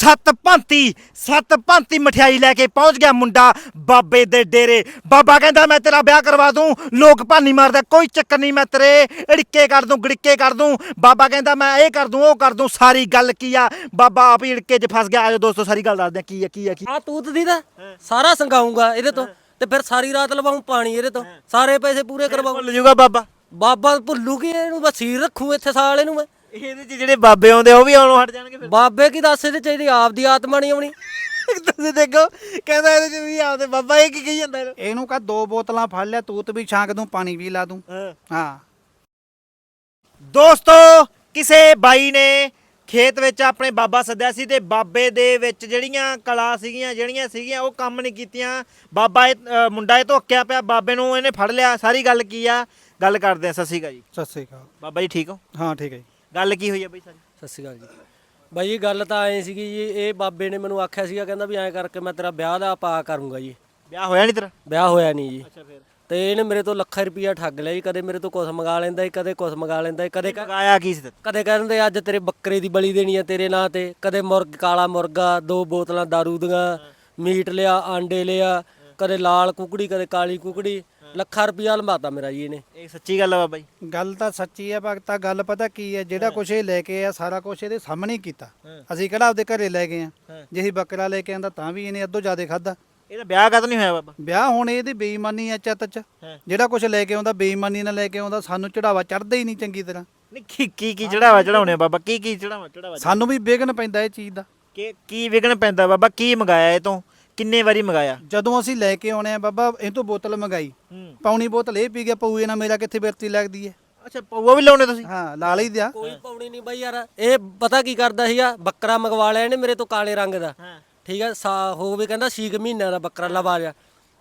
ਸੱਤ ਭਾਂਤੀ ਸੱਤ ਭਾਂਤੀ ਮਠਿਆਈ ਲੈ ਕੇ ਪਹੁੰਚ ਗਿਆ ਮੁੰਡਾ ਬਾਬੇ ਦੇ ਡੇਰੇ। ਬਾਬਾ ਕਹਿੰਦਾ ਮੈਂ ਤੇਰਾ ਵਿਆਹ ਕਰਵਾ ਦੂੰ। ਲੋਕ ਭਾਨੀ ਮਾਰਦਾ ਕੋਈ ਚੱਕਰ ਨਹੀਂ ਮੈਂ ਤੇਰੇ ੜਿੱਕੇ ਕਰ ਦੂੰ ਗੜਿੱਕੇ ਕਰ ਦੂੰ। ਬਾਬਾ ਕਹਿੰਦਾ ਮੈਂ ਇਹ ਕਰ ਦੂੰ ਉਹ ਕਰ ਦੂੰ ਸਾਰੀ ਗੱਲ ਕੀ ਆ? ਬਾਬਾ ਆਪ ਹੀ ੜਿੱਕੇ 'ਚ ਫਸ ਗਿਆ। ਆਜੋ ਦੋਸਤੋ ਸਾਰੀ ਗੱਲ ਦੱਸਦੇ ਆ ਕੀ ਆ ਕੀ ਆ ਕੀ ਆ। ਤੂਤ ਦੀ ਦਾ ਸਾਰਾ ਸੰਗਾਉਂਗਾ ਇਹਦੇ ਤੋਂ। ਤੇ ਫਿਰ ਸਾਰੀ ਰਾਤ ਲਵਾਉਂ ਪਾਣੀ ਇਹਦੇ ਤੋਂ। ਸਾਰੇ ਪੈਸੇ ਪੂਰੇ ਕਰਵਾਉਂ ਭੁੱਲ ਜੂਗਾ ਬਾਬਾ। ਬਾਬਾ ਭੁੱਲੂ ਕੀ ਇਹਨੂੰ? ਬਸ ਸੀਰ ਰੱਖੂ ਇੱਥੇ ਸਾਲ ਇਹਨੂੰ ਮੈਂ। ਇਹਦੇ 'ਚ ਜਿਹੜੇ ਬਾਬੇ ਆਉਂਦੇ ਆ, ਉਹ ਵੀ ਆਉਣੋਂ ਹਟ ਜਾਣਗੇ ਫਿਰ। ਬਾਬੇ ਕੀ ਦੱਸ ਇਹਦੇ ਚ ਇਹਦੀ ਆਪ ਦੀ ਆਤਮਾ ਨਹੀਂ ਆਉਣੀ? ਤੁਸੀਂ ਦੇਖੋ ਕਹਿੰਦਾ ਇਹਦੇ 'ਚ ਵੀ ਆਉਂਦੇ ਬਾਬਾ ਇਹ ਕੀ ਕਹੀ ਜਾਂਦਾ ਇਹਨੂੰ? ਇਹਨੂੰ ਕਹ ਦੋ ਬੋਤਲਾਂ ਫੜ ਲਿਆ ਤੂਤ ਵੀ ਛਾਂਕ ਦੂੰ ਪਾਣੀ ਵੀ ਲਾ ਦੂੰ। ਹਾਂ। ਹਾਂ। ਦੋਸਤੋ ਕਿਸੇ ਬਾਈ ਨੇ ਖੇਤ ਵਿੱਚ ਆਪਣੇ ਬਾਬਾ ਸੱਦਿਆ ਸੀ ਤੇ ਬਾਬੇ ਦੇ ਵਿੱਚ ਜਿਹੜੀਆਂ ਕਲਾ ਸੀਗੀਆਂ ਜਿਹੜੀਆਂ ਸੀਗੀਆਂ ਉਹ ਕੰਮ ਨਹੀਂ ਕੀਤੀਆਂ। ਬਾਬਾ ਇਹ ਅ, ਮੁੰਡਾ ਇਹ ਧੋਕਿਆ ਪਿਆ ਬਾਬੇ ਨੂੰ ਇਹਨੇ ਫੜ ਲਿਆ। ਸਾਰੀ ਗੱਲ ਕੀ ਆ? ਗੱਲ ਕਰਦੇ ਆ। ਸਤਿ ਸ਼੍ਰੀ ਅਕਾਲ ਜੀ। ਸਤਿ ਸ੍ਰੀ ਅਕਾਲ। ਬਾਬਾ ਜੀ ਠੀਕ ਹੋ? ਹਾਂ ਠੀਕ ਹੈ ਜੀ। ਗੱਲ ਕੀ ਹੋਈ ਆ ਬਈ ਸਾਰੀ? ਸਤਿ ਸ਼੍ਰੀ ਅਕਾਲ ਜੀ। ਬਾਈ ਜੀ ਗੱਲ ਤਾਂ ਐ ਸੀਗੀ ਜੀ ਇਹ ਬਾਬੇ ਨੇ ਮੈਨੂੰ ਆਖਿਆ ਸੀਗਾ ਕਹਿੰਦਾ ਵੀ ਐਂ ਕਰਕੇ ਮੈਂ ਤੇਰਾ ਵਿਆਹ ਦਾ ਪਾ ਕਰੂੰਗਾ ਜੀ। ਵਿਆਹ ਹੋਇਆ ਨਹੀਂ ਤੇਰਾ? ਵਿਆਹ ਹੋਇਆ ਨਹੀਂ ਜੀ। ਅੱਛਾ ਫਿਰ। ਤੇ ਇਹਨੇ ਮੇਰੇ ਤੋਂ ਲੱਖਾਂ ਰੁਪਈਆ ਠੱਗ ਲਿਆ ਜੀ ਕਦੇ ਮੇਰੇ ਤੋਂ ਕੁਛ ਮੰਗਾ ਲੈਂਦਾ ਜੀ ਕਦੇ ਕੁਛ ਮੰਗਾ ਲੈਂਦਾ ਜੀ ਕਦੇ ਮਗਾਇਆ ਕੀ ਸੀ ਕਦੇ ਕਹਿੰਦੇ ਅੱਜ ਤੇਰੇ ਬੱਕਰੇ ਦੀ ਬਲੀ ਦੇਣੀ ਆ ਤੇਰੇ ਨਾਂ ਤੇ ਕਦੇ ਮੁਰਗ ਕਾਲਾ ਮੁਰਗਾ ਦੋ ਬੋਤਲਾਂ ਦਾਰੂ ਦੀਆਂ ਮੀਟ ਲਿਆ ਆਂਡੇ ਲਿਆ ਕਦੇ ਲਾਲ ਕੁਕੜੀ ਕਦੇ ਕਾਲੀ ਕੁਕੜੀ ਲੱਖਾਂ ਰੁਪਈਆ ਲੰਬਾਤਾ ਮੇਰਾ ਜੀ ਇਹਨੇ। ਇਹ ਸੱਚੀ ਗੱਲ ਆ ਬਾਬਾ ਜੀ। ਗੱਲ ਤਾਂ ਸੱਚੀ ਹੈ ਭਗਤਾ ਗੱਲ ਪਤਾ ਕੀ ਹੈ ਜਿਹੜਾ ਕੁਛ ਇਹ ਲੈ ਕੇ ਆ ਸਾਰਾ ਕੁਛ ਇਹਦੇ ਸਾਹਮਣੇ ਹੀ ਕੀਤਾ। ਹਾਂ। ਅਸੀਂ ਕਿਹੜਾ ਆਪਦੇ ਘਰੇ ਲੈ ਗਏ ਆ। ਜੇ ਅਸੀਂ ਬੱਕਰਾ ਲੈ ਕੇ ਆਂਦਾ ਤਾਂ ਵੀ ਇਹਨੇ ਅੱਧੋ ਜ਼ਿਆਦਾ ਖਾਦਾ ਇਹਦਾ ਵਿਆਹ ਕਦ ਨਹੀਂ ਹੋਇਆ ਬਾਬਾ? ਵਿਆਹ ਹੁਣ ਇਹਦੀ ਬੇਈਮਾਨੀ ਆ ਚੱਤ ਚ। ਹਾਂ। ਜਿਹੜਾ ਕੁਛ ਲੈ ਕੇ ਆਉਂਦਾ ਬੇਈਮਾਨੀ ਨਾਲ ਲੈ ਕੇ ਆਉਂਦਾ ਸਾਨੂੰ ਚੜਾਵਾ ਚੜਦਾ ਹੀ ਨਹੀਂ ਚੰਗੀ ਤਰ੍ਹਾਂ। ਨਹੀਂ ਕੀ ਕੀ ਕੀ ਚੜਾਵਾ ਚੜਾਉਣੇ ਆ ਬਾਬਾ? ਕੀ ਕੀ ਚੜਾਵਾ ਚੜਾਵਾ ਸਾਨੂੰ ਵੀ ਵਿਘਨ ਪੈਂਦਾ ਇਹ ਚੀਜ਼ ਦਾ। ਕੀ ਕੀ ਵਿਗਣ ਪੈਂਦਾ ਬਾਬਾ? ਕੀ ਮੰਗਾਇਆ ਇਹ ਤੋਂ? ਕਿੰਨੇ ਵਾਰੀ ਮੰਗਾਇਆ? ਜਦੋਂ ਅਸੀਂ ਲੈ ਕੇ ਆਉਣੇ ਆ ਬਾਬਾ ਇਹ ਤੋਂ ਬੋਤਲ ਮੰਗਾਈ। ਹੂੰ। ਪੌਣੀ ਬੋਤਲ ਇਹ ਪੀ ਗਿਆ ਪਊਏ ਨਾਲ ਮੇਰਾ ਕਿੱਥੇ ਬਿਰਤੀ ਲੱਗਦੀ ਹੈ ਅੱਛਾ ਪਊਆ ਵੀ ਲਾਉਣੇ ਤੁਸੀਂ? ਹਾਂ ਲਾ ਲਈ ਦਿਆ। ਕੋਈ ਪਾਉਣੀ ਨਹੀਂ ਬਾਈ ਯਾਰ ਇਹ ਪਤਾ ਕੀ ਕਰਦਾ ਸੀਗਾ ਬੱਕਰਾ ਮੰਗਵਾ ਲਿਆ ਇਹਨੇ ਮੇਰੇ ਤੋਂ ਕਾਲੇ ਰੰਗ ਦਾ। ਠੀਕ ਹੈ ਸਾ ਹੋਵੇ ਕਹਿੰਦਾ 6 ਮਹੀਨਿਆਂ ਦਾ ਬੱਕਰਾ ਲਵਾ ਲਿਆ।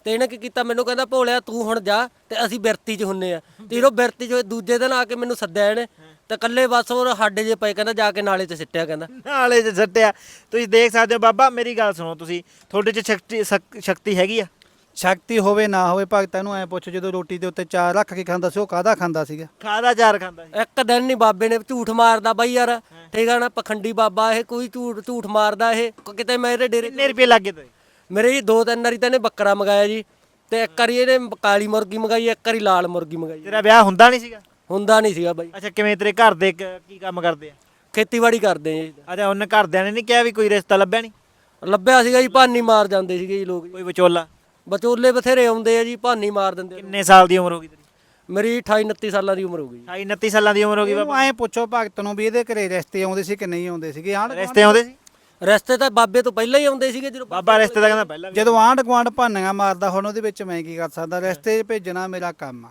ਤੇ ਇਹਨੇ ਕੀ ਕੀਤਾ ਮੈਨੂੰ ਕਹਿੰਦਾ ਭੋਲਿਆ ਤੂੰ ਹੁਣ ਜਾ ਤੇ ਅਸੀਂ ਬਿਰਤੀ 'ਚ ਹੁੰਨੇ ਆ। ਤੇ ਇਹੋ ਬਿਰਤੀ 'ਚ ਦੂਜੇ ਦਿਨ ਆ ਕੇ ਮੈਨੂੰ ਸੱਦਿਆ ਇਹਨੇ। ਤੇ ਕੱਲੇ ਬਸ ਉਹ ਸਾਡੇ ਜੇ ਪਏ ਕਹਿੰਦਾ ਜਾ ਕੇ ਨਾਲੇ 'ਚ ਸਿੱਟਿਆ ਕਹਿੰਦਾ। ਨਾਲੇ ਚ ਸੱਟਿਆ। ਤੁਸੀਂ ਦੇਖ ਸਕਦੇ ਹੋ ਬਾਬਾ ਮੇਰੀ ਗੱਲ ਸੁਣੋ ਤੁਸੀਂ ਤੁਹਾਡੇ ਚ ਸ਼ਕਤੀ ਸ਼ਕ- ਸ਼ਕਤੀ ਹੈਗੀ ਆ? ਸ਼ਕਤੀ ਹੋਵੇ ਨਾ ਹੋਵੇ ਭਗਤਾਂ ਨੂੰ ਐ ਪੁੱਛ ਜਦੋਂ ਰੋਟੀ ਦੇ ਉੱਤੇ ਚਾਰ ਰੱਖ ਕੇ ਖਾਂਦਾ ਸੀ ਉਹ ਕਾਹਦਾ ਖਾਂਦਾ ਸੀਗਾ? ਖਾਦਾ ਚਾਰ ਖਾਂਦਾ ਸੀ? ਇੱਕ ਦਿਨ ਨਹੀਂ ਬਾਬੇ ਨੇ ਝੂਠ ਮਾਰਦਾ ਬਾਈ ਯਾਰ ਠੀਕ ਆ ਨਾ ਪਖੰਡੀ ਬਾਬਾ ਇਹ ਕੋਈ ਝੂਠ ਝੂਠ ਮਾਰਦਾ ਇਹ ਕ- ਕਿਤੇ ਮੈਂ ਇਹਦੇ ਡੇਰੇ ਕਿੰਨੇ ਰੁਪਏ ਲੱਗੇ ਤੇ ਮੇਰੇ ਜੀ ਦੋ ਤਿੰਨ ਵਾਰੀ ਤਾਂ ਇਹਨੇ ਬੱਕਰਾ ਮੰਗਾਇਆ ਜੀ ਤੇ ਇੱਕ ਵਾਰੀ ਇਹਨੇ ਕਾਲੀ ਮੁਰਗੀ ਮੰਗਾਈ ਇੱਕ ਵਾਰੀ ਲਾਲ ਮੁਰਗੀ ਮੰਗਾਈ। ਤੇਰਾ ਵਿਆਹ ਹੁੰਦਾ ਨਹੀਂ ਸੀਗਾ? ਹੁੰਦਾ ਨਹੀਂ ਸੀਗਾ ਬਾਈ। ਅੱਛਾ ਕਿਵੇਂ ਤੇਰੇ ਘਰ ਦੇ ਕ- ਕੀ ਕੰਮ ਕਰਦੇ ਆ? ਖੇਤੀਬਾੜੀ ਕਰਦੇ ਜੀ। ਅੱਛਾ ਉਹਨਾਂ ਘਰਦਿਆਂ ਨੇ ਨਹੀਂ ਕਿਹਾ ਵੀ ਕੋਈ ਰਿਸ਼ਤਾ ਲੱਭਿਆ ਨਹੀਂ ਲੱਭਿਆ ਸੀਗਾ ਜੀ ਭਾਨੀ ਮਾਰ ਜਾਂਦੇ ਸੀਗੇ ਜੀ ਲੋਕ। ਕੋਈ ਵਿਚੋਲਾ? ਬਚੋਲੇ ਬਥੇਰੇ ਆਉਂਦੇ ਆ ਜੀ ਭਾਨੀ ਮਾਰ ਦਿੰਦੇ ਆ। ਕਿੰਨੇ ਸਾਲ ਦੀ ਉਮਰ ਹੋ ਗਈ ਤੇਰੀ? ਮੇਰੀ 28 29 ਸਾਲਾਂ ਦੀ ਉਮਰ ਹੋ ਗਈ ਜੀ। 28 29 ਸਾਲਾਂ ਦੀ ਉਮਰ ਹੋ ਗਈ ਬਾਬਾ। ਐ ਪੁੱਛੋ ਭਗਤ ਨੂੰ ਵੀ ਇਹਦੇ ਘਰੇ ਰਿਸ਼ਤੇ ਆਉਂਦੇ ਸੀ ਕਿ ਨਹੀਂ ਆਉਂਦੇ ਸੀਗੇ? ਆਂਢ ਰਿਸ਼ਤੇ ਆਉਂਦੇ ਸੀ? ਰਸਤੇ ਤਾਂ ਬਾਬੇ ਤੋਂ ਪਹਿਲਾਂ ਹੀ ਆਉਂਦੇ ਸੀਗੇ ਜਦੋਂ ਬਾਬਾ ਰਿਸ਼ਤੇ ਦਾ ਕਹਿੰਦਾ ਪਹਿਲਾਂ ਵੀ ਜਦੋਂ ਆਂਢ ਗੁਆਂਢ ਭਾਨੀਆਂ ਮਾਰਦਾ ਹੁਣ ਉਹਦੇ ਵਿੱਚ ਮੈਂ ਕੀ ਕਰ ਸਕਦਾ? ਰਿਸ਼ਤੇ ਭੇਜਣਾ ਮੇਰਾ ਕੰਮ ਆ।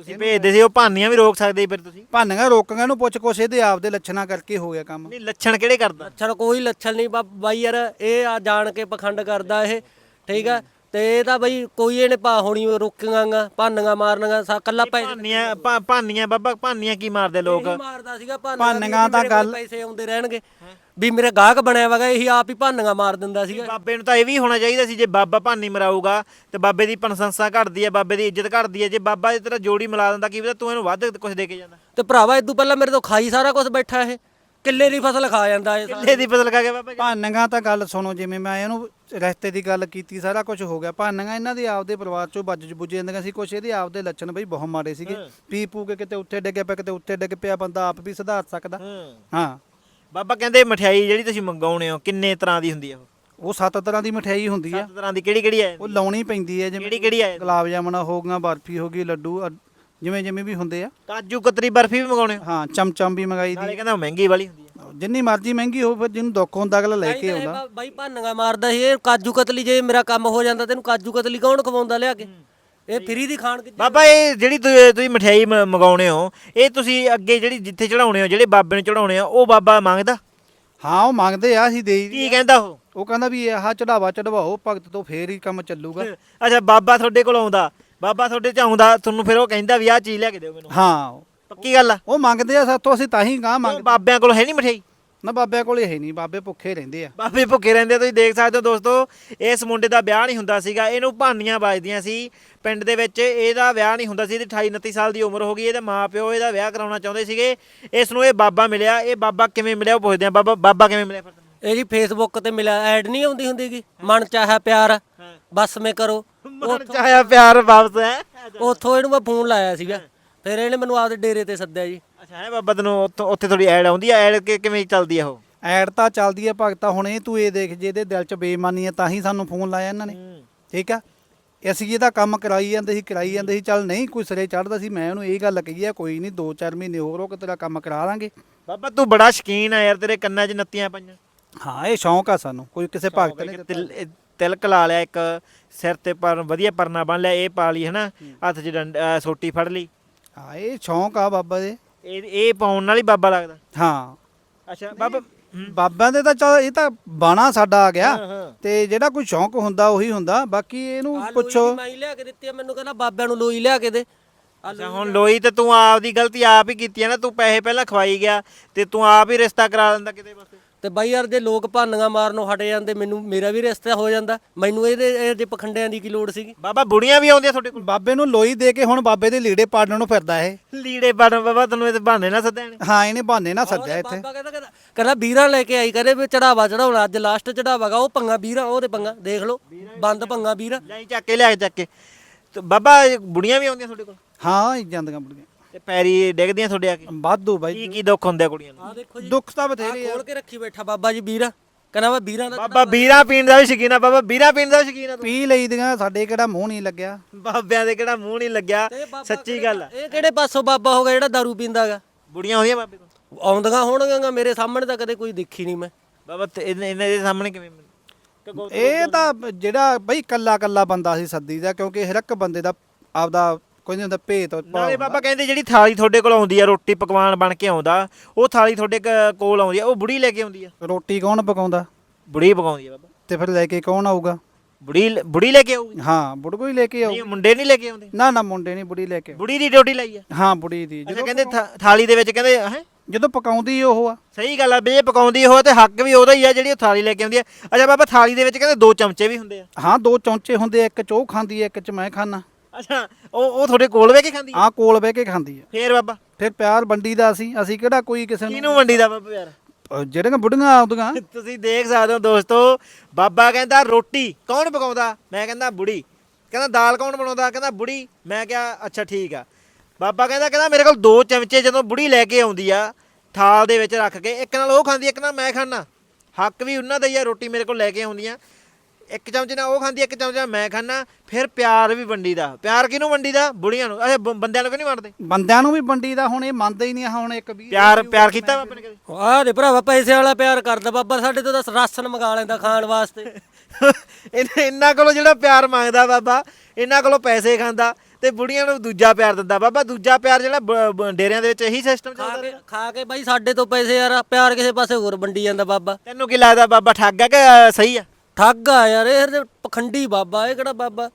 ਤੁਸੀਂ ਭੇਜਦੇ ਸੀ ਉਹ ਭਾਨੀਆਂ ਵੀ ਰੋਕ ਸਕਦੇ ਸੀ ਫਿਰ ਤੁਸੀਂ? ਭਾਨੀਆਂ ਰੋਕਾਂ ਨੂੰ ਪੁੱਛ ਕੁਛ ਇਹਦੇ ਆਪ ਦੇ ਲੱਛਣਾਂ ਕਰਕੇ ਹੋ ਗਿਆ ਕੰਮ। ਨਹੀਂ ਲੱਛਣ ਕਿਹੜੇ ਕਰਦਾ? ਲੱਛਣ ਕੋਈ ਲੱਛਣ ਨਹੀਂ ਬਾ- ਬਾਈ ਯਾਰ ਇਹ ਆ ਜਾਣ ਕੇ ਪਖੰਡ ਕਰਦਾ ਇਹ ਠੀਕ ਆ? ਤੇ ਇਹ ਤਾਂ ਬਈ ਕੋਈ ਇਹਨੇ ਪਾ ਹੋਣੀ ਰੋਕੀਆਂ ਭਾਨੀਆਂ ਮਾਰਨੀਆਂ ਸਾ ਕੱਲਾ ਪੈ ਭਾਨੀਆਂ ਭਾ- ਭਾਨੀਆਂ ਬਾਬਾ ਭਾਨੀਆਂ ਕੀ ਮਾਰਦੇ ਲੋਕ? ਇਹੀ ਮਾਰਦਾ ਸੀਗਾ ਭਾਨੀਆਂ ਭਾਨੀਆਂ ਤਾਂ ਗੱਲ- ਪੈਸੇ ਆਉਂਦੇ ਰਹਿਣਗੇ। ਵੀ ਮੇਰੇ ਗਾਹਕ ਬਣਿਆ ਵਗਾ ਇਹੀ ਆਪ ਹੀ ਭਾਨੀਆਂ ਮਾਰ ਦਿੰਦਾ ਸੀਗਾ। ਬਾਬੇ ਨੂੰ ਤਾਂ ਇਹ ਵੀ ਹੋਣਾ ਚਾਹੀਦਾ ਸੀ ਜੇ ਬਾਬਾ ਭਾਨੀ ਮਰਾਊਗਾ ਤੇ ਬਾਬੇ ਦੀ ਪ੍ਰਸ਼ੰਸਾ ਘਟਦੀ ਹੈ ਬਾਬੇ ਦੀ ਇੱਜ਼ਤ ਘਟਦੀ ਹੈ ਜੇ ਬਾਬਾ ਤੇਰਾ ਜੋੜੀ ਮਿਲਾ ਦਿੰਦਾ ਕੀ ਪਤਾ ਤੂੰ ਇਹਨੂੰ ਵੱਧ ਕੁਝ ਦੇ ਕੇ ਜਾਂਦਾ। ਤੇ ਭਰਾਵਾ ਇਦੋਂ ਪਹਿਲਾਂ ਮੇਰੇ ਤੋਂ ਖਾਈ ਸਾਰਾ ਕੁਝ ਬੈਠਾ ਇਹ। ਕਿੱਲੇ ਦੀ ਫਸਲ ਖਾ ਜਾਂਦਾ ਇਹ ਸਾਰਾ। ਕਿੱਲੇ ਦੀ ਫਸਲ ਖਾ ਕੇ ਬਾਬਾ ਭਾਨੀਆਂ ਤਾਂ ਗੱਲ ਸੁਣੋ ਜਿਵੇਂ ਮੈਂ ਇਹਨੂੰ ਰਿਸ਼ਤੇ ਦੀ ਗੱਲ ਕੀਤੀ ਸਾਰਾ ਕੁਝ ਹੋ ਗਿਆ। ਭਾਨੀਆਂ ਇਹਨਾਂ ਦੇ ਆਪਦੇ ਪਰਿਵਾਰ ਚੋਂ ਬੱਜ ਬੁੱਝ ਜਾਂਦੀਆਂ ਸੀ। ਕੁਛ ਇਹਦੇ ਆਪਦੇ ਲੱਛਣ ਬਈ ਬਹੁਤ ਮਾੜੇ ਸੀਗੇ। ਪੀ ਪੂ ਕੇ ਕਿਤੇ ਉੱਥੇ ਡਿੱਗੇ ਪਿਆ ਕਿਤੇ ਉੱਥੇ ਡਿੱਗ ਪਿਆ ਬੰਦਾ ਆਪ ਵੀ ਸੁਧਾਰ ਸਕਦਾ। ਹਾਂ। ਬਾਬਾ ਕਹਿੰਦੇ ਮਠਿਆਈ ਜਿਹੜੀ ਤੁਸੀਂ ਮੰਗਾਉਣੇ ਹੋ ਕਿੰਨੇ ਤਰ੍ਹਾਂ ਦੀ ਹੁੰਦੀ ਆ ਉਹ? ਉਹ ਸੱਤ ਤਰ੍ਹਾਂ ਦੀ ਮਠਿਆਈ ਹੁੰਦੀ ਆ। ਸੱਤ ਤਰ੍ਹਾਂ ਦੀ ਕਿਹੜੀ ਕਿਹੜੀ ਆ ਉਹ ਲਾਉਣੀ ਪੈਂਦੀ ਹੈ ਜਿਵੇਂ ਕਿਹੜੀ ਕਿਹੜੀ ਆ ਗੁਲਾਬ ਜਾਮਣਾ ਹੋ ਗਈਆਂ ਬਰਫੀ ਹੋ ਗਈ ਲੱਡੂ ਜਿਵੇਂ ਜਿਵੇਂ ਵੀ ਹੁੰਦੇ ਆ। ਕਾਜੂ ਕਤਰੀ ਬਰਫੀ ਵੀ ਮੰਗਾਉਣੇ ਹੋ? ਚਮਚਮ ਵੀ ਮੰਗਾਈ ਨਾਲੇ ਦੀ ਕਹਿੰਦਾ ਉਹ ਮਹਿੰਗੀ ਵਾਲੀ ਹੁੰਦੀ ਆ। ਜਿੰਨੀ ਮਰਜ਼ੀ ਮਹਿੰਗੀ ਹੋਵੇ ਫਿਰ ਜਿਹਨੂੰ ਦੁੱਖ ਹੁੰਦਾ ਅਗਲਾ ਲੈ ਕੇ ਆਉਂਦਾ। ਬਾਈ ਭਾਨੀਆਂ ਮਾਰਦਾ ਸੀ ਇਹ ਕਾਜੂ ਕਤਲੀ ਜੇ ਮੇਰਾ ਕੰਮ ਹੋ ਜਾਂਦਾ ਤੈਨੂੰ ਕਾਜੂ ਕਤਲੀ ਕੌਣ ਖਵਾਉਂਦਾ ਲਿਆ ਕੇ? ਇਹ ਫਰੀ ਦੀ ਖਾਣ ਕਿ ਬਾਬਾ ਇਹ ਜਿਹੜੀ ਤੁ- ਤੁਸੀਂ ਮਠਿਆਈ ਮ- ਮੰਗਾਉਣੇ ਹੋ ਇਹ ਤੁਸੀਂ ਅੱਗੇ ਜਿਹੜੀ ਜਿੱਥੇ ਚੜਾਉਣੇ ਹੋ ਜਿਹੜੇ ਬਾਬੇ ਨੂੰ ਚੜਾਉਣੇ ਆ ਉਹ ਬਾਬਾ ਮੰਗਦਾ? ਹਾਂ ਉਹ ਮੰਗਦੇ ਆ ਅਸੀਂ ਦੇਈ ਕੀ ਕਹਿੰਦਾ ਉਹ? ਉਹ ਕਹਿੰਦਾ ਵੀ ਆਹ ਚੜਾਵਾ ਚੜਵਾਓ ਭਗਤ ਤੋਂ ਫੇਰ ਹੀ ਕੰਮ ਚੱਲੂਗਾ। ਅੱਛਾ ਬਾਬਾ ਤੁਹਾਡੇ ਕੋਲ ਆਉਂਦਾ ਬਾਬਾ ਤੁਹਾਡੇ ਚ ਆਉਂਦਾ ਤੁਹਾਨੂੰ ਫਿਰ ਉਹ ਕਹਿੰਦਾ ਵੀ ਆਹ ਚੀਜ਼ ਲੈ ਕੇ ਦਿਓ ਮੈਨੂੰ। ਹਾਂ ਪੱਕੀ ਗੱਲ ਆ? ਉਹ ਮੰਗਦੇ ਆ ਸਾਤੋਂ ਅਸੀਂ ਤਾਂ ਹੀ ਗਾਂ ਉਹ ਮੰਗਦੇ। ਬਾਬਿਆਂ ਕੋਲ ਹੈ ਨਹੀਂ ਮਠਿਆਈ? ਨਾ ਬਾਬਿਆਂ ਕੋਲੇ ਹੈ ਨਹੀਂ ਬਾਬੇ ਭੁੱਖੇ ਰਹਿੰਦੇ ਆ। ਬਾਬੇ ਭੁੱਖੇ ਰਹਿੰਦੇ ਆ, ਤੁਸੀਂ ਦੇਖ ਸਕਦੇ ਹੋ ਦੋਸਤੋ ਇਸ ਮੁੰਡੇ ਦਾ ਵਿਆਹ ਨਹੀਂ ਹੁੰਦਾ ਸੀਗਾ ਇਹਨੂੰ ਭਾਨੀਆਂ ਵੱਜਦੀਆਂ ਸੀ। ਪਿੰਡ ਦੇ ਵਿੱਚ ਇਹਦਾ ਵਿਆਹ ਨਹੀਂ ਹੁੰਦਾ ਸੀ ਇਹਦੀ 28 29 ਸਾਲ ਦੀ ਉਮਰ ਹੋ ਗਈ ਇਹਦੇ ਮਾਪਿਓ ਇਹਦਾ ਵਿਆਹ ਕਰਾਉਣਾ ਚਾਹੁੰਦੇ ਸੀਗੇ। ਇਸ ਨੂੰ ਇਹ ਬਾਬਾ ਮਿਲਿਆ ਇਹ ਬਾਬਾ ਕਿਵੇਂ ਮਿਲਿਆ ਉਹ ਪੁੱਛਦੇ ਆ। ਬਾਬਾ ਬਾਬਾ ਕਿਵੇਂ ਮਿਲਿਆ ਫਿਰ? ਇਹ ਜੀ ਫੇਸਬੁੱਕ ਤੇ ਮਿਲਿਆ ਐਡ ਨਹੀਂ ਆਉਂਦੀ ਹੁੰਦੀਗੀ ਮਨ ਚਾਹਿਆ ਪਿਆਰ ਬਸ ਮੇ ਕਰੋ। ਮਨ ਚਾਹਿਆ ਪਿਆਰ ਵਾਪਸ ਹੈ। ਉੱਥੋਂ ਇਹਨੂੰ ਮੈਂ ਫੋਨ ਲਾਇਆ ਸੀਗਾ। ਫਿਰ ਇਹਨੇ ਮੈਨੂੰ ਆਪਦੇ ਡੇਰੇ ਤੇ ਸੱਦਿਆ ਜੀ। ਅੱਛਾ ਹੈ ਬਾਬਾ ਤੈਨੂੰ ਉੱਥੋਂ ਉੱਥੇ ਥੋੜੀ ਐਡ ਆਉਂਦੀ ਆ? ਐਡ ਕਿਵੇਂ ਚੱਲਦੀ ਆ ਉਹ? ਐਡ ਤਾਂ ਚੱਲਦੀ ਹੈ ਭਗਤਾ ਹੁਣ ਇਹ ਤੂੰ ਇਹ ਦੇਖ ਜੇ ਇਹਦੇ ਦਿਲ 'ਚ ਬੇਈਮਾਨੀ ਹੈ ਤਾਂ ਹੀ ਸਾਨੂੰ ਫੋਨ ਲਾਇਆ ਇਹਨਾਂ ਨੇ। ਠੀਕ ਆ? ਅਸੀਂ ਇਹਦਾ ਕੰਮ ਕਰਾਈ ਜਾਂਦੇ ਸੀ ਕਰਾਈ ਜਾਂਦੇ ਸੀ ਚੱਲ ਨਹੀਂ ਕੋਈ ਸਿਰੇ ਚੜਦਾ ਸੀ ਮੈਂ ਉਹਨੂੰ ਇਹ ਗੱਲ ਕਹੀ ਆ ਕੋਈ ਨਹੀਂ 2-4 ਮਹੀਨੇ ਹੋਰ ਰੁਕ ਤੇਰਾ ਕੰਮ ਕਰਾ ਲਾਂਗੇ ਬਾਬਾ ਤੂੰ ਬੜਾ ਸ਼ਕੀਨ ਆ ਯਾਰ ਤੇਰੇ ਕੰਨਾਂ 'ਚ ਨੱਤੀਆਂ ਪਈਆਂ। ਹਾਂ ਇਹ ਸ਼ੌਂਕ ਆ ਸਾਨੂੰ ਕੋਈ ਕਿਸੇ ਭਗਤ ਨੇ ਤਿਲਕ ਲਾ ਲਿਆ ਇੱਕ ਸਿਰ ਤੇ ਪਰ ਵਧੀਆ ਪਰਨਾ ਬੰਨ ਲਿਆ ਇਹ ਪਾ ਲਈ ਹਨਾ ਹੱਥ 'ਚ ਡੰਡ ਅਹ ਸੋਟੀ ਫੜ ਲਈ। ਹਾਂ ਇਹ ਸ਼ੌਂਕ ਆ ਬਾਬਾ ਦੇ। ਇਹ ਇਹ ਪਾਉਣ ਨਾਲ ਹੀ ਬਾਬਾ ਲੱਗਦਾ। ਹਾਂ। ਅੱਛਾ ਬਾਬਾ ਬਾਬਿਆਂ ਦੇ ਤਾਂ ਚੱਲ ਇਹ ਤਾਂ ਬਾਣਾ ਸਾਡਾ ਆ ਗਿਆ। ਹਾਂ, ਹਾਂ। ਤੇ ਜਿਹੜਾ ਕੋਈ ਸ਼ੌਂਕ ਹੁੰਦਾ ਉਹੀ ਹੁੰਦਾ। ਬਾਕੀ ਇਹਨੂੰ ਆਹ ਲੋਈ ਪੁੱਛੋ। ਵੀ ਮੈਂ ਹੀ ਲਿਆ ਕੇ ਦਿੱਤੀ ਆ ਮੈਨੂੰ ਕਹਿੰਦਾ ਬਾਬਿਆਂ ਨੂੰ ਲੋਈ ਲਿਆ ਕੇ ਦੇ। ਆਹ ਅੱਛਾ ਹੁਣ ਲੋਈ ਤੇ ਤੂੰ ਆਪ ਦੀ ਗਲਤੀ ਆਪ ਹੀ ਕੀਤੀ ਹੈ ਨਾ ਤੂੰ ਪੈਸੇ ਪਹਿਲਾਂ ਖਵਾਈ ਗਿਆ ਤੇ ਤੂੰ ਆਪ ਹੀ ਰਿਸ਼ਤਾ ਕਰਾ ਲੈਂਦਾ ਕਿਤੇ ਪਾਸੇ ਤੇ ਬਾਈ ਯਾਰ ਜੇ ਲੋਕ ਭਾਨੀਆਂ ਮਾਰਨੋਂ ਹਟ ਜਾਂਦੇ ਮੈਨੂੰ ਮੇਰਾ ਵੀ ਰਿਸ਼ਤਾ ਹੋ ਜਾਂਦਾ। ਮੈਨੂੰ ਇਹਦੇ ਇਹ ਜੇ ਪਖੰਡਿਆਂ ਦੀ ਕੀ ਲੋੜ ਸੀਗੀ? ਬਾਬਾ ਬੁੜੀਆਂ ਵੀ ਆਉਂਦੀਆਂ ਤੁਹਾਡੇ ਕੋਲ? ਬਾਬੇ ਨੂੰ ਲੋਈ ਦੇ ਕੇ ਹੁਣ ਬਾਬੇ ਦੇ ਲੀੜੇ ਪਾੜਨ ਨੂੰ ਫਿਰਦਾ ਇਹ। ਲੀੜੇ ਬਣ ਬਾਬਾ ਤੈਨੂੰ ਇਹ ਬਹਾਨੇ ਨਾ ਸੱਦਣ ਹਾਂ ਇਹਨੇ ਬਹਾਨੇ ਨਾ ਸੱਦਿਆ ਇੱਥੇ। ਬਾਬਾ ਕਹਿੰਦਾ ਕਹਿੰਦਾ ਕਹਿੰਦਾ ਵੀਰਾਂ ਲੈ ਕੇ ਆਈ ਕਰੇ ਵੀ ਚੜਾਵਾ ਚੜਾਉਣਾ ਅੱਜ ਲਾਸਟ ਚੜਾਵਾਗਾ ਉਹ ਪੰਗਾ ਵੀਰਾਂ ਉਹਦੇ ਪੰਗਾ ਦੇਖ ਲਓ ਬੰਦ ਪੰਗਾ ਵੀਰਾਂ ਲੈ ਚੱਕ ਕੇ ਲਿਆ ਕੇ ਚੱਕ ਕੇ। ਤੇ ਬਾਬਾ ਇਹ ਬੁੜੀਆਂ ਵੀ ਆਉਂਦੀਆਂ ਤੁਹਾਡੇ ਕੋਲ? ਹਾਂ ਇਹ ਜਾਂਦੀਆਂ ਬੁੜੀਆਂ। ਤੇ ਪੈਰੀ ਡਿੱਗਦੀਆਂ ਤੁਹਾਡੇ ਆ ਕੇ? ਵਾਧੂ ਬਾਈ। ਕੀ ਕੀ ਦੁੱਖ ਹੁੰਦੇ ਆ ਕੁੜੀਆਂ ਨੂੰ? ਆ ਦੇਖੋ ਜੀ। ਦੁੱਖ ਤਾਂ ਬਥੇਰੇ ਆ। ਖੋਲ ਕੇ ਰੱਖੀ ਬੈਠਾ ਬਾਬਾ ਜੀ ਵੀਰਾਂ। ਕਹਿੰਦਾ ਵਾ ਵੀਰਾਂ ਦਾ ਬਾਬਾ ਬੀਰਾ ਪੀਣ ਦਾ ਵੀ ਸ਼ੌਕੀਨ ਆ ਬਾਬਾ ਬੀਰਾ ਪੀਣ ਦਾ ਵੀ ਸ਼ੌਕੀਨ ਆ ਤੂੰ। ਪੀ ਲਈਦੀਆਂ ਸਾਡੇ ਕਿਹੜਾ ਮੂੰਹ ਨਹੀਂ ਲੱਗਿਆ। ਬਾਬਿਆਂ ਦੇ ਕਿਹੜਾ ਮੂੰਹ ਨਹੀਂ ਲੱਗਿਆ ਸੱਚੀ ਗੱਲ ਆ। ਇਹ ਕਿਹੜੇ ਪਾਸੋਂ ਬਾਬਾ ਹੋ ਗਿਆ ਜਿਹੜਾ ਦਾਰੂ ਪੀਂਦਾਗਾ ਬੁੜੀਆਂ ਆਉਂਦੀਆਂ ਬਾਬੇ ਕੋਲ? ਆਉਂਦੀਆਂ ਹੋਣਗੀਆਂ ਮੇਰੇ ਸਾਹਮਣੇ ਤਾਂ ਕਦੇ ਕੋਈ ਦੇਖੀ ਨਹੀਂ ਮੈਂ। ਬਾਬਾ ਤੇ ਇਹਨਾਂ ਇਹਨਾਂ ਦੇ ਸਾਹਮਣੇ ਕਿਵੇਂ ਇਹ ਤਾਂ ਜਿਹੜਾ ਬਈ ਕੱਲਾ ਕੱਲਾ ਬੰਦਾ ਸੀ ਸੱਦੀ ਦਾ ਕਿਉਂਕਿ ਹਰ ਇੱਕ ਬੰਦੇ ਦਾ ਆਪਦਾ ਕੋਈ ਨਹੀਂ ਹੁੰਦਾ ਭੇਤ ਨਾਲੇ ਬਾਬਾ ਕਹਿੰਦੇ ਜਿਹੜੀ ਥਾਲੀ ਤੁਹਾਡੇ ਕੋਲ ਆਉਂਦੀ ਆ ਰੋਟੀ ਪਕਵਾਨ ਬਣ ਕੇ ਆਉਂਦਾ ਉਹ ਥਾਲੀ ਤੁਹਾਡੇ ਕ- ਕੋਲ ਆਉਂਦੀ ਆ ਉਹ ਬੁੜੀ ਲੈ ਕੇ ਆਉਂਦੀ ਆ। ਰੋਟੀ ਕੌਣ ਪਕਾਉਂਦਾ? ਬੁੜੀ ਪਕਾਉਂਦੀ ਆ ਬਾਬਾ। ਤੇ ਫਿਰ ਲੈ ਕੇ ਕੌਣ ਆਊਗਾ? ਬੁੜੀ ਲ- ਬੁੜੀ ਲੈ ਕੇ ਆਊਗੀ? ਹਾਂ ਬੁੜਗੋ ਹੀ ਲੈ ਕੇ ਆਊ। ਨਹੀਂ ਮੁੰਡੇ ਨਹੀਂ ਲੈ ਕੇ ਆਉਂਦੇ? ਨਾ ਨਾ ਮੁੰਡੇ ਨਹੀਂ ਬੁੜੀ ਲੈ ਕੇ ਆਊ। ਬੁੜੀ ਦੀ ਡਿਊਟੀ ਲਈ ਆ? ਹਾਂ ਬੁੜੀ ਦੀ। ਅੱਛਾ ਜਦੋਂ ਕਹਿੰਦੇ ਥਾ- ਥਾਲੀ ਦੇ ਵਿੱਚ ਕਹਿੰਦੇ ਹੈ? ਜਦੋਂ ਪਕਾਉਂਦੀ ਉਹ ਆ। ਸਹੀ ਗੱਲ ਆ ਵੀ ਇਹ ਪਕਾਉਂਦੀ ਉਹ ਤੇ ਹੱਕ ਵੀ ਉਹਦਾ ਹੀ ਆ ਜਿਹੜੀ ਉਹ ਥਾਲੀ ਲੈ ਕੇ ਆਉਂਦੀ ਆ। ਅੱਛਾ ਬਾਬਾ ਥਾਲੀ ਦੇ ਵਿੱਚ ਕਹਿੰਦੇ ਦੋ ਚਮਚੇ ਵੀ ਹੁੰਦੇ ਆ। ਹਾਂ ਦੋ ਚੌਂਚੇ ਹੁੰਦੇ ਆ, ਇੱਕ ਚੋ ਖਾਂਦੀ ਹੈ ਇੱਕ ਚ ਮੈਂ ਖਾਣਾ ਅੱਛਾ ਉਹ ਉਹ ਤੁਹਾਡੇ ਕੋਲ ਵੇ ਕੇ ਖਾਂਦੀ ਆ ਆ ਕੋਲ ਬਹਿ ਕੇ ਖਾਂਦੀ ਹੈ। ਫੇਰ ਬਾਬਾ? ਫਿਰ ਪਿਆਰ ਵੰਡੀ ਦਾ ਅਸੀਂ ਅਸੀਂ ਕਿਹੜਾ ਕੋਈ ਕਿਸੇ ਨੂੰ ਕਿਹਨੂੰ ਵੰਡੀ ਦਾ ਬਾਬਾ ਯਾਰ ਅਹ ਜਿਹੜੀਆਂ ਬੁੜੀਆਂ ਆਉਂਦੀਆਂ। ਤੁਸੀਂ ਦੇਖ ਸਕਦੇ ਹੋ ਦੋਸਤੋ ਬਾਬਾ ਕਹਿੰਦਾ ਰੋਟੀ ਕੌਣ ਪਕਾਉਂਦਾ? ਮੈਂ ਕਹਿੰਦਾ ਬੁੜੀ। ਕਹਿੰਦਾ ਦਾਲ ਕੌਣ ਬਣਾਉਂਦਾ? ਕਹਿੰਦਾ ਬੁੜੀ। ਮੈਂ ਕਿਹਾ ਅੱਛਾ ਠੀਕ ਆ। ਬਾਬਾ ਕਹਿੰਦਾ ਕਹਿੰਦਾ ਮੇਰੇ ਕੋਲ ਦੋ ਚਮਚੇ ਜਦੋਂ ਬੁੜੀ ਲੈ ਕੇ ਆਉਂਦੀ ਆ ਥਾਲ ਦੇ ਵਿੱਚ ਰੱਖ ਕੇ ਇੱਕ ਨਾਲ ਉਹ ਖਾਂਦੀ ਇੱਕ ਨਾਲ ਮੈਂ ਖਾਣਾ ਹੱਕ ਵੀ ਉਹਨਾਂ ਦਾ ਹੀ ਆ ਰੋਟੀ ਮੇਰੇ ਕੋਲ ਲੈ ਕੇ ਆਉਂਦੀਆਂ। ਇੱਕ ਚਮਚੇ ਨਾਲ ਉਹ ਖਾਂਦੀ ਇੱਕ ਚਮਚੇ ਨਾਲ ਮੈਂ ਖਾਣਾ ਫਿਰ ਪਿਆਰ ਵੀ ਵੰਡੀਦਾ ਪਿਆਰ ਕਿਹਨੂੰ ਵੰਡੀਦਾ ਬੁੜੀਆਂ ਨੂੰ। ਬ- ਬੰਦਿਆਂ ਨੂੰ ਕਿਉਂ ਨਹੀਂ ਵੰਡਦੇ? ਬੰਦਿਆਂ ਨੂੰ ਵੀ ਵੰਡੀ ਦਾ ਹੁਣ ਇਹ ਮੰਨਦੇ ਹੀ ਨਹੀਂ ਹੁਣ ਇੱਕ ਵੀ ਪਿਆਰ ਪਿਆਰ ਕੀਤਾ ਬਾਬਾ ਨੇ ਕਦੇ? ਆਹ ਦੇ ਭਰਾਵਾ ਪੈਸੇ ਵਾਲਾ ਪਿਆਰ ਕਰਦਾ ਬਾਬਾ ਸਾਡੇ ਤੋਂ ਤਾਂ ਰਾਸ਼ਨ ਮੰਗਾ ਲੈਂਦਾ ਖਾਣ ਵਾਸਤੇ। ਇਹਨਾਂ ਇਹਨਾਂ ਕੋਲੋਂ ਜਿਹੜਾ ਪਿਆਰ ਮੰਗਦਾ ਬਾਬਾ ਇਹਨਾਂ ਕੋਲੋਂ ਪੈਸੇ ਖਾਂਦਾ ਤੇ ਬੁੜੀਆਂ ਨੂੰ ਦੂਜਾ ਪਿਆਰ ਦਿੰਦਾ ਬਾਬਾ। ਦੂਜਾ ਪਿਆਰ ਜਿਹੜਾ ਬ- ਬ- ਡੇਰਿਆਂ ਦੇ ਵਿੱਚ ਇਹੀ ਸਿਸਟਮ ਖਾ ਚੱਲਦਾ ਕੇ ਖਾ ਕੇ ਬਾਈ ਸਾਡੇ ਤੋਂ ਪੈਸੇ ਯਾਰ ਪਿਆਰ ਕਿਸੇ ਪਾਸੇ ਹੋਰ ਵੰਡੀ ਜਾਂਦਾ ਬਾਬਾ। ਤੈਨੂੰ ਕੀ ਲੱਗਦਾ ਬਾਬਾ ਠੱਗ ਆ ਕਿ ਅ, ਸਹੀ ਆ? ਠੱਗ ਆ ਯਾਰ ਇਹ ਤੇ ਪਖੰਡੀ ਬਾਬਾ ਇਹ ਕਿਹੜਾ ਬਾਬਾ?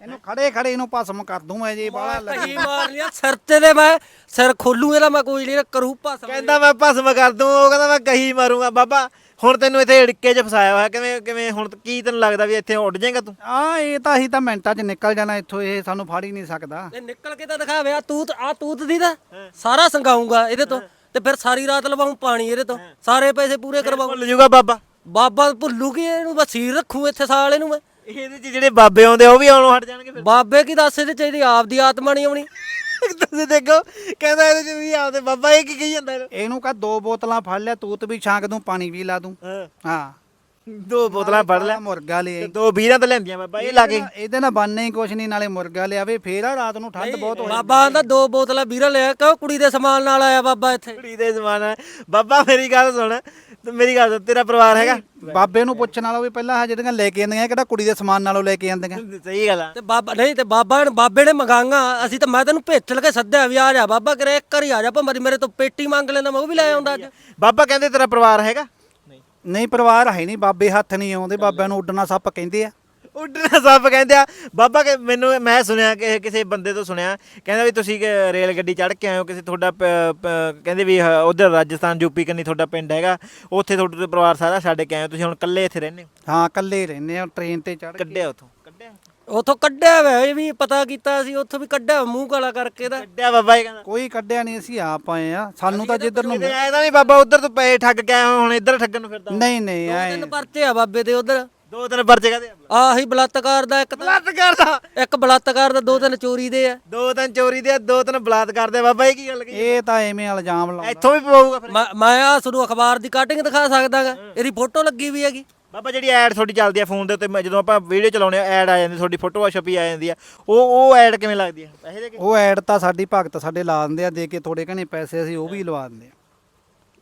ਇਹਨੂੰ ਖੜੇ ਖੜੇ ਇਹਨੂੰ ਭਸਮ ਕਰ ਦੂੰ ਮੈਂ ਜੇ ਬਾਹਲਾ ਕਹੀ ਮਾਰ ਲਿਆ ਸਿਰ ਤੇ ਦੇ ਮੈਂ ਸਿਰ ਖੋਲੂ ਇਹਦਾ ਮੈਂ ਕੋਈ ਨਹੀਂ ਕਰੂ ਭਸਮ ਕਹਿੰਦਾ ਮੈਂ ਭਸਮ ਕਰ ਦੂੰ ਉਹ ਕਹਿੰਦਾ ਮੈਂ ਕਹੀ ਮਾਰੂੰਗਾ ਬਾਬਾ ਹੁਣ ਤੈਨੂੰ ਇੱਥੇ ਢਿੱਕੇ 'ਚ ਫਸਾਇਆ ਹੋਇਆ ਕਿਵੇਂ ਕਿਵੇਂ ਹੁਣ ਕੀ ਤੈਨੂੰ ਲੱਗਦਾ ਵੀ ਇੱਥੇ ਉੱਡ ਜਾਏਗਾ ਤੂੰ? ਆ ਇਹ ਤਾਂ ਅਸੀਂ ਤਾਂ ਮਿੰਟਾਂ 'ਚ ਨਿਕਲ ਜਾਣਾ ਇੱਥੋਂ ਇਹ ਸਾਨੂੰ ਫੜ ਹੀ ਨਹੀਂ ਸਕਦਾ। ਇਹ ਨਿਕਲ ਕੇ ਤਾਂ ਦਿਖਾਵੇ ਆ ਤੂਤ ਆ ਤੂਤ ਦੀ ਦਾ ਸਾਰਾ ਸੰਗਾਉਂਗਾ ਇਹਦੇ ਤੋਂ ਤੇ ਫਿਰ ਸਾਰੀ ਰਾਤ ਲਵਾਉਂ ਪਾਣੀ ਇਹਦੇ ਤੋਂ ਸਾਰੇ ਪੈਸੇ ਪੂਰੇ ਕਰਵਾਉਂ ਭੁੱਲ ਬਾਬਾ। ਬਾਬਾ ਭੁੱਲੂ ਕੀ ਇਹਨੂੰ ਬਸ ਸੀਰ ਰੱਖੂ ਇੱਥੇ ਸਾਲ ਇਹਨੂੰ ਮੈਂ? ਇਹਦੇ 'ਚ ਜਿਹੜੇ ਬਾਬੇ ਆਉਂਦੇ ਉਹ ਵੀ ਆਉਣੋਂ ਹਟ ਜਾਣਗੇ ਫਿਰ। ਬਾਬੇ ਕੀ ਦੱਸ ਇਹਦੇ ਚਾਹੀਦੀ ਆਪ ਦੀ ਆਤਮਾ ਨਹੀਂ ਆਉਣੀ। ਤੁਸੀਂ ਦੇਖੋ ਕਹਿੰਦਾ ਇਹਦੇ 'ਚ ਵੀ ਆਉਂਦੇ ਬਾਬਾ ਇਹ ਕੀ ਕਹੀ ਜਾਂਦਾ ਇਹਨੂੰ? ਇਹਨੂੰ ਕਹ ਦੋ ਬੋਤਲਾਂ ਫੜ ਲਿਆ ਤੂਤ ਵੀ ਛਾਂਕ ਦੂੰ ਪਾਣੀ ਵੀ ਲਾ ਦੂੰ। ਹਾਂ। ਹਾਂ। ਦੋ ਬੋਤਲਾਂ ਫੜ ਲੈ। ਮੁਰਗਾ ਲੈ ਤੇ ਆਈ ਦੋ ਵੀਰਾਂ ਤਾਂ ਲੈਂਦੀਆਂ ਬਾਬਾ ਇਹ ਲਾ ਕੇ। ਇਹਦੇ ਨਾਲ ਬੰਨੇ ਹੀ ਕੁਛ ਨਹੀਂ ਨਾਲੇ ਮੁਰਗਾ ਲਿਆਵੇ ਫੇਰ ਆ ਰਾਤ ਨੂੰ ਠੰਡ ਬਹੁਤ ਹੋ ਬਾਬਾ ਆਂਦਾ ਦੋ ਬੋਤਲਾਂ ਵੀਰਾ ਲਿਆ ਕਿਉਂ ਕੁੜੀ ਦੇ ਸਮਾਨ ਨਾਲ ਆਇਆ ਬਾਬਾ ਇੱਥੇ? ਕੁੜੀ ਦੇ ਜ਼ਮਾਨਾ ਬਾਬਾ ਮੇਰੀ ਗੱਲ ਸੁਣ ਤੇ ਮੇਰੀ ਗੱਲ ਸੁਣ, ਤੇਰਾ ਪਰਿਵਾਰ ਹੈਗਾ? ਬਾਬੇ ਨੂੰ ਪੁੱਛਣ ਵਾਲੋ ਵੀ ਪਹਿਲਾਂ ਆਹ ਜਿਹੜੀਆਂ ਲੈ ਕੇ ਆਂਦੀਆਂ ਕਿਹੜਾ ਕੁੜੀ ਦੇ ਸਮਾਨ ਨਾਲੋਂ ਲੈ ਕੇ ਆਂਦੀਆਂ ਸਹੀ ਗੱਲ ਆ। ਤੇ ਬਾਬਾ ਨਹੀਂ ਤੇ ਬਾਬਾ ਨੇ ਬਾਬੇ ਨੇ ਮੰਗਾਂਗਾ ਅਸੀਂ ਤਾਂ ਮੈਂ ਤੈਨੂੰ ਭੇਜਲ ਕੇ ਸੱਦਿਆ ਵੀ ਆ ਜਾ ਬਾਬਾ ਕਰੇ ਇੱਕ ਵਾਰੀ ਆ ਜਾ ਭਾਵੇਂ ਮੇਰੇ ਤੋਂ ਪੇਟੀ ਮੰਗ ਲੈਂਦਾ ਮੈਂ ਉਹ ਵੀ ਲੈ ਆਉਂਦਾ ਅੱਜ। ਬਾਬਾ ਕਹਿੰਦੇ ਤੇਰਾ ਪਰਿਵਾਰ ਹੈਗਾ? ਨਹੀਂ ਨਹੀਂ ਪਰਿਵਾਰ ਹੈ ਨਹੀਂ ਬਾਬੇ ਹੱਥ ਨਹੀਂ ਆਉਂਦੇ ਬਾਬਿਆਂ ਨੂੰ ਉੱਡਣਾ ਸੱਪ ਕਹਿੰਦੇ ਆ। ਉੱਡਣਾ ਸੱਪ ਕਹਿੰਦੇ ਆ। ਬਾਬਾ ਕਿ ਮੈਨੂੰ ਮੈਂ ਸੁਣਿਆ ਕਿ ਕਿਸੇ ਬੰਦੇ ਤੋਂ ਸੁਣਿਆ ਕਹਿੰਦਾ ਵੀ ਤੁਸੀਂ ਕਿ ਰੇਲ ਗੱਡੀ ਚੜ੍ਹ ਕੇ ਆਏ ਹੋ ਕਿਸੇ ਤੁਹਾਡਾ ਪ- ਪ- ਕਹਿੰਦੇ ਵੀ ਉਧਰ ਰਾਜਸਥਾਨ ਯੂਪੀ ਕੰਨੀ ਤੁਹਾਡਾ ਪਿੰਡ ਹੈਗਾ ਉੱਥੇ ਤੁਹਾਡੇ ਤੇ ਪਰਿਵਾਰ ਸਾਰਾ ਛੱਡ ਕੇ ਆਏ ਹੋ ਤੁਸੀਂ ਹੁਣ ਇਕੱਲੇ ਇੱਥੇ ਰਹਿੰਦੇ ਹੋ? ਹਾਂ ਇਕੱਲੇ ਹੀ ਰਹਿੰਦੇ ਆ ਟ੍ਰੇਨ ਤੇ ਚੜ ਕੇ। ਕੱਢਿਆ ਉਥੋਂ? ਕੱਢਿਆ? ਉਥੋਂ ਕੱਢਿਆ ਵਾ ਇਹ ਵੀ ਪਤਾ ਕੀਤਾ ਸੀ ਉੱਥੋਂ ਵੀ ਕੱਢਿਆ ਮੂੰਹ ਕਾਲਾ ਕਰਕੇ ਦਾ ਕੱਢਿਆ ਬਾਬਾ ਇਹ ਕਹਿੰਦਾ। ਕੋਈ ਕੱਢਿਆ ਨਹੀਂ ਅਸੀਂ ਆਪ ਆਏ ਆ ਸਾਨੂੰ ਤਾਂ ਜਿੱਧਰ ਨੂੰ ਕਿਤੇ ਤਾਂ ਨਹੀਂ ਬਾਬਾ ਉਧਰ ਤੋਂ ਪਏ ਠੱਗ ਕੇ ਆਇਆ ਹੁਣ ਇੱਧਰ ਠੱਗਣ ਨੂੰ ਫਿਰਦਾ। ਨਹੀਂ ਨਹੀਂ ਆਏ ਤਿੰਨ ਪਰਚੇ ਆ ਬਾਬੇ ਦੇ ਉਧਰ। ਦੋ ਤਿੰਨ ਪਰਚੇ ਕਹਦੇ ਆਹੀ ਬਲਾਤਕਾਰ ਦਾ ਇੱਕ ਤਾਂ ਬਲਾਤਕਾਰ ਦਾ? ਇੱਕ ਬਲਾਤਕਾਰ ਦਾ ਦੋ ਤਿੰਨ ਚੋਰੀ ਦੇ ਆ। ਦੋ ਤਿੰਨ ਚੋਰੀ ਦੇ ਆ, ਦੋ ਤਿੰਨ ਬਲਾਤਕਾਰ ਦੇ ਆ। ਬਾਬਾ ਇਹ ਕੀ ਗੱਲ ਕਹੀ? ਇਹ ਤਾਂ ਐਵੇਂ ਇਲਜ਼ਾਮ ਲਾਉਂਦਾ। ਇੱਥੋਂ ਵੀ ਪਊਗਾ ਫਿਰ। ਮੈਂ- ਮੈਂ ਆ ਤੁਹਾਨੂੰ ਅਖਬਾਰ ਦੀ ਕਟਿੰਗ ਦਿਖਾ ਸਕਦਾਗਾ। ਇਹਦੀ ਫੋਟੋ ਲੱਗੀ ਵੀ ਹੈਗੀ। ਬਾਬਾ ਜਿਹੜੀ ਐਡ ਤੁਹਾਡੀ ਚੱਲਦੀ ਆ ਫੋਨ ਦੇ ਉੱਤੇ ਮੈਂ- ਜਦੋਂ ਆਪਾਂ ਵੀਡੀਓ ਚਲਾਉਣੇ ਆ ਐਡ ਆ ਜਾਂਦੀ ਤੁਹਾਡੀ ਫੋਟੋ ਛਪੀ ਆ ਜਾਂਦੀ ਆ। ਉਹ ਉਹ ਐਡ ਕਿਵੇਂ ਲੱਗਦੀ ਆ? ਪੈਸੇ ਦੇ ਕੇ? ਉਹ ਐਡ ਤਾਂ ਸਾਡੀ ਭਗਤ ਸਾਡੇ ਲਾ ਦਿੰਦੇ ਆ ਦੇ ਕੇ ਥੋੜੇ ਘਣੇ ਪੈਸੇ ਅਸੀਂ ਉਹ ਵੀ ਲਵਾ ਦਿੰਦੇ ਆ।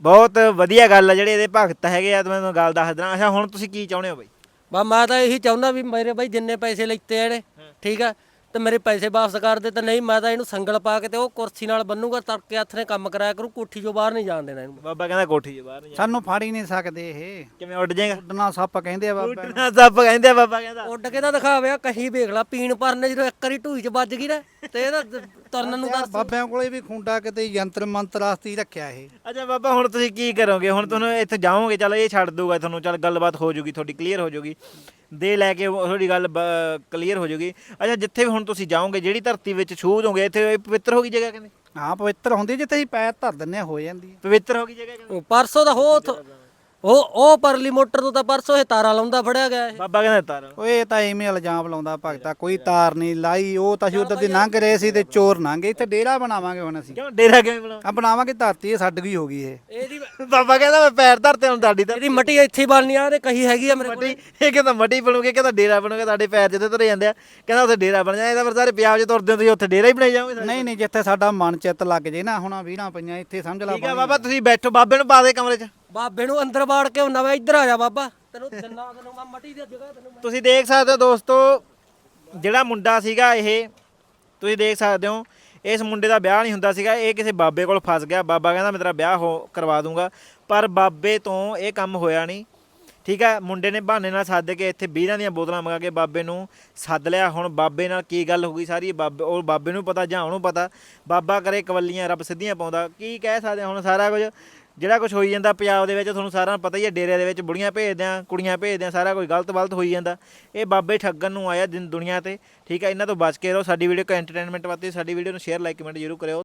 ਬਹੁਤ ਵਧੀਆ ਗੱਲ ਆ ਜਿਹੜੇ ਇਹਦੇ ਭਗਤ ਹੈਗੇ ਆ ਤੇ ਮੈਂ ਤੁਹਾਨੂੰ ਗੱਲ ਦੱਸ ਦਿਆਂ ਅੱਛਾ ਹੁਣ ਤੁਸੀਂ ਕੀ ਚਾਹੁੰਦੇ ਹੋ ਬਾਈ? ਬਾ ਮੈਂ ਤਾਂ ਇਹੀ ਚਾਹੁੰਦਾ ਵੀ ਮੇਰੇ ਬਾਈ ਜਿੰਨੇ ਪੈਸੇ ਲੈਤੇ ਆ ਇਹਨੇ ਠੀਕ ਆ? ਤੇ ਮੇਰੇ ਪੈਸੇ ਵਾਪਸ ਕਰ ਦੇ ਤੇ ਨਹੀਂ ਮੈਂ ਤਾਂ ਇਹਨੂੰ ਸੰਗਲ ਪਾ ਕੇ ਤੇ ਉਹ ਕੁਰਸੀ ਨਾਲ ਬੰਨੂਗਾ ਤੜਕੇ ਹੱਥ ਨੇ ਕੰਮ ਕਰਾਇਆ ਕਰੂ ਕੋਠੀ ਚੋਂ ਬਾਹਰ ਨਹੀਂ ਜਾਣ ਦੇਣਾ ਇਹਨੂੰ। ਬਾਬਾ ਕਹਿੰਦਾ ਕੋਠੀ 'ਚ ਬਾਹਰ ਨਹੀਂ ਸਾਨੂੰ ਫੜ ਹੀ ਨਹੀਂ ਸਕਦੇ ਇਹ। ਕਿਵੇਂ ਉੱਡ ਜਾਏਗਾ? ਉੱਡਣਾ ਸੱਪ ਕਹਿੰਦੇ ਆ ਬਾਬਾ ਉੱਡਣਾ ਸੱਪ ਕਹਿੰਦੇ ਆ ਬਾਬਾ ਕਹਿੰਦਾ। ਉੱਡ ਕੇ ਤਾਂ ਦਿਖਾਵਿਆ ਕਹੀਂ ਵੇਖ ਲਾ ਪੀਣ ਪਰਨੇ ਜਦੋਂ ਇੱਕ ਵਾਰੀ ਢੂਈ 'ਚ ਵੱਜ ਗਈ ਨਾ ਤੇ ਇਹਦਾ ਤੁਰਨ ਨੂੰ ਦੱਸ। ਬਾਬਿਆਂ ਕੋਲੇ ਵੀ ਖੁੰਡਾ ਕਿਤੇ ਯੰਤਰ ਮੰਤਰ ਆਸਤੀ ਰੱਖਿਆ ਇਹ। ਅੱਛਾ ਬਾਬਾ ਹੁਣ ਤੁਸੀਂ ਕੀ ਕਰੋਗੇ? ਹੁਣ ਤੁਹਾਨੂੰ ਇੱਥੇ ਜਾਓਗੇ ਚੱਲ ਇਹ ਛੱਡ ਦੂਗਾ ਤੁਹਾਨੂੰ ਚੱਲ ਗੱਲਬਾਤ ਹੋ ਜੂਗੀ ਤੁਹਾਡੀ ਕਲੀਅਰ ਹੋ ਜੂਗੀ। ਦੇ ਲੈ ਕੇ ਤੁਹਾਡੀ ਗੱਲ ਕਲੀਅਰ ਹੋ ਜੂਗੀ। ਅੱਛਾ ਜਿੱਥੇ ਵੀ ਹੁਣ ਤੁਸੀਂ ਜਾਓਗੇ ਜਿਹੜੀ ਧਰਤੀ ਵਿੱਚ ਛੂਹ ਦੋਗੇ ਇੱਥੇ ਇਹ ਪਵਿੱਤਰ ਹੋ ਗਈ ਜਗ੍ਹਾ ਕਹਿੰਦੇ ਹਾਂ ਪਵਿੱਤਰ ਹੁੰਦੀ ਜਿੱਥੇ ਅਸੀਂ ਪੈਰ ਧਰ ਦਿੰਨੇ ਹੋ ਜਾਂਦੀ ਹੈ ਪਵਿੱਤਰ ਹੋ ਗਈ ਜਗ੍ਹਾ ਕਹਿੰਦੇ ਉਹ ਪਰਸੋਂ ਦਾ ਹੋ ਉੱਥੋਂ- ਉਹ ਉਹ ਪਰਲੀ ਮੋਟਰ ਤੋਂ ਤਾਂ ਪਰਸੋਂ ਇਹ ਤਾਰਾ ਲਾਉਂਦਾ ਫੜਿਆ ਗਿਆ ਇਹ। ਬਾਬਾ ਕਹਿੰਦਾ ਤਾਰ। ਓਏ ਇਹ ਤਾਂ ਐਵੇਂ ਇਲਜ਼ਾਮ ਲਾਉਂਦਾ ਭਗਤਾ ਕੋਈ ਤਾਰ ਨਹੀਂ ਲਾਈ ਉਹ ਤਾਂ ਅਸੀਂ ਉਧਰ ਦੀ ਲੰਘ ਰਹੇ ਸੀ ਤੇ ਚੋਰ ਲੰਘੇ ਇੱਥੇ ਡੇਰਾ ਬਣਾਵਾਂਗੇ ਹੁਣ ਅਸੀਂ। ਕਿਉਂ ਡੇਰਾ ਕਿਵੇਂ ਬਣਾਓ ਆ ਬਣਾਵਾਂਗੇ ਧਰਤੀ ਇਹ ਛੱਡ ਗਈ ਹੋ ਗਈ ਇਹ। ਇਹਦੀ ਬਾਬਾ ਕਹਿੰਦਾ ਮੈਂ ਪੈਰ ਧਰਤੇ ਹੁਣ ਤੁਹਾਡੀ ਤਾਂ। ਇਹਦੀ ਮੱਟੀ ਇੱਥੇ ਹੀ ਬਣਨੀ ਆ ਤੇ ਕਹੀ ਹੈਗੀ ਆ ਮੇਰੇ ਕੋਲ। ਮੱਟੀ ਇਹ ਕਹਿੰਦਾ ਮੱਟੀ ਬਣੂਗੇ ਕਹਿੰਦਾ ਡੇਰਾ ਬਣੂਗਾ ਤੁਹਾਡੇ ਪੈਰ ਜਿੱਥੇ ਤੁਰੇ ਜਾਂਦੇ ਆ। ਕਹਿੰਦਾ ਉੱਥੇ ਡੇਰਾ ਬਣ ਜਾਏ ਇਹਦਾ ਫਿਰ ਸਾਰੇ ਪੰਜਾਬ 'ਚ ਤੁਰਦੇ ਹੋ ਤੁਸੀਂ ਉੱਥੇ ਡੇਰਾ ਹੀ ਬਣਾਈ ਜਾਓਗੇ ਸਾਰੇ। ਨਹੀਂ ਨਹੀਂ ਜਿੱਥੇ ਸਾਡਾ ਮਨ ਚਿੱਤ ਲੱਗ ਜੇ ਨਾ ਹੁਣ ਵੀਰਾਂ ਪਈਆਂ ਇੱਥੇ ਸਮਝ ਲਾ ਠੀਕ ਆ ਬਾਬਾ ਤੁਸੀਂ ਬੈਠੋ ਬਾਬੇ ਨੂੰ ਪਾ ਦੇ ਕਮਰੇ 'ਚ। ਬਾਬੇ ਨੂੰ ਅੰਦਰ ਵਾੜ ਕੇ ਉਹਨਾਂ ਇੱਧਰ ਆ ਜਾ ਬਾਬਾ। ਤੈਨੂੰ ਦਿਨਾ ਤੈਨੂੰ ਮੈਂ ਮੱਟੀ ਦੀ ਜਗ੍ਹਾ ਤੈਨੂੰ ਮੈਂ ਤੁਸੀਂ ਦੇਖ ਸਕਦੇ ਹੋ ਦੋਸਤੋ, ਜਿਹੜਾ ਮੁੰਡਾ ਸੀਗਾ ਇਹ, ਤੁਸੀਂ ਦੇਖ ਸਕਦੇ ਹੋ, ਇਸ ਮੁੰਡੇ ਦਾ ਵਿਆਹ ਨਹੀਂ ਹੁੰਦਾ ਸੀਗਾ, ਇਹ ਕਿਸੇ ਬਾਬੇ ਕੋਲ ਫਸ ਗਿਆ। ਬਾਬਾ ਕਹਿੰਦਾ, ਮੈਂ ਤੇਰਾ ਵਿਆਹ ਹੋ, ਕਰਵਾ ਦੂੰਗਾ। ਪਰ ਬਾਬੇ ਤੋਂ ਇਹ ਕੰਮ ਹੋਇਆ ਨਹੀਂ। ਠੀਕ ਹੈ, ਮੁੰਡੇ ਨੇ ਬਹਾਨੇ ਨਾਲ ਸੱਦ ਕੇ ਇੱਥੇ ਬੀਰਾਂ ਦੀਆਂ ਬੋਤਲਾਂ ਮੰਗਾ ਕੇ ਬਾਬੇ ਨੂੰ ਸੱਦ ਲਿਆ। ਹੁਣ ਬਾਬੇ ਨਾਲ ਕੀ ਗੱਲ ਹੋ ਗਈ ਸਾਰੀ ਬਾਬੇ ਉਹ ਬਾਬੇ ਨੂੰ ਪਤਾ ਜਾਂ ਉਹਨੂੰ ਪਤਾ। ਬਾਬਾ ਕਰੇ ਕਵੱਲੀਆਂ, ਰੱਬ ਸਿੱਧੀਆਂ ਪਾਉਂਦਾ। ਕੀ ਕਹਿ ਸਕਦੇ ਹਾਂ ਹੁਣ ਸਾਰਾ ਕੁਝ? ਜਿਹੜਾ ਕੁਝ ਹੋਈ ਜਾਂਦਾ ਪੰਜਾਬ ਦੇ ਵਿੱਚ, ਤੁਹਾਨੂੰ ਸਾਰਿਆਂ ਨੂੰ ਪਤਾ ਹੀ ਹੈ, ਡੇਰਿਆਂ ਦੇ ਵਿੱਚ ਬੁੜੀਆਂ ਭੇਜਦੇ ਆ, ਕੁੜੀਆਂ ਭੇਜਦੇ ਆ, ਸਾਰਾ ਕੁਝ ਗਲਤ ਵਲਤ ਹੋਈ ਜਾਂਦਾ। ਇਹ ਬਾਬੇ ਠੱਗਣ ਨੂੰ ਆਇਆ ਦਿਨ ਦੁਨੀਆ ਤੇ। ਠੀਕ ਹੈ, ਇਹਨਾਂ ਤੋਂ ਬਚ ਕੇ ਰਹੋ। ਸਾਡੀ ਵੀਡੀਓ ਕੋ ਐਂਟਰਟੇਨਮੈਂਟ ਵਾਸਤੇ, ਸਾਡੀ ਵੀਡੀਓ ਨੂੰ ਸ਼ੇਅਰ ਲਾਈਕ ਕਮੈਂਟ ਜ਼ਰੂਰ ਕਰਿਓ।